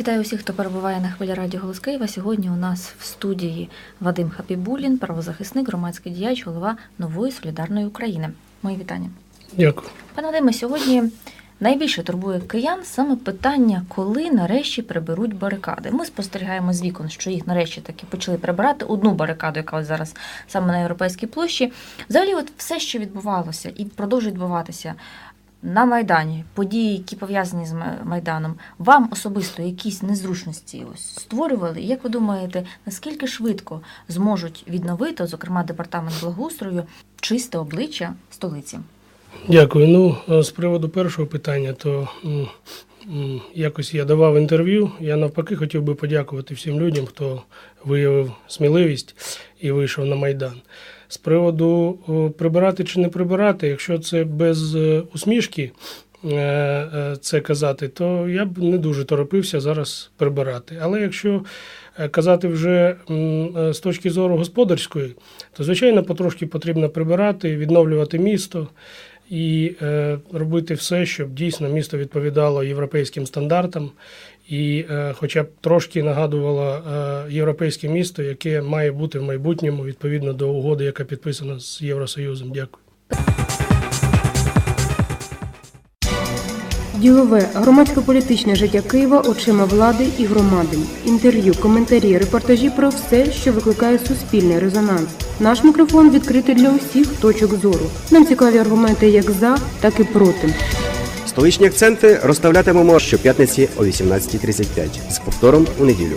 Вітаю усіх, хто перебуває на хвилі радіо Голос Києва. Сьогодні у нас в студії Вадим Хапібулін, правозахисник, громадський діяч, голова нової солідарної України. Мої вітання. Дякую. Пане Вадиме, сьогодні найбільше турбує киян саме питання, коли нарешті приберуть барикади. Ми спостерігаємо з вікон, що їх нарешті таки почали прибирати одну барикаду, яка ось зараз саме на європейській площі. Взагалі, от все, що відбувалося і продовжує відбуватися на Майдані, події, які пов'язані з Ма- Майданом, вам особисто якісь незручності ось створювали? Як ви думаєте, наскільки швидко зможуть відновити, зокрема департамент благоустрою, чисте обличчя столиці? Дякую. Ну, е, з приводу першого питання, то якось я давав інтерв'ю. Я навпаки хотів би подякувати всім людям, хто виявив сміливість і вийшов на Майдан. З приводу прибирати чи не прибирати, якщо це без е, усмішки е, е, це казати, то я б не дуже торопився зараз прибирати. Але якщо казати вже з точки зору господарської, то звичайно потрошки потрібно прибирати, відновлювати місто і е, робити все, щоб дійсно місто відповідало європейським стандартам, і е, хоча б трошки нагадувало е, європейське місто, яке має бути в майбутньому відповідно до угоди, яка підписана з Євросоюзом. Дякую. Ділове громадсько-політичне життя Києва очима влади і громади. Інтерв'ю, коментарі, репортажі про все, що викликає суспільний резонанс. Наш мікрофон відкритий для усіх точок зору. Нам цікаві аргументи як за, так і проти. Столичні акценти розставлятимемо щоп'ятниці о 18.35 з повтором у неділю.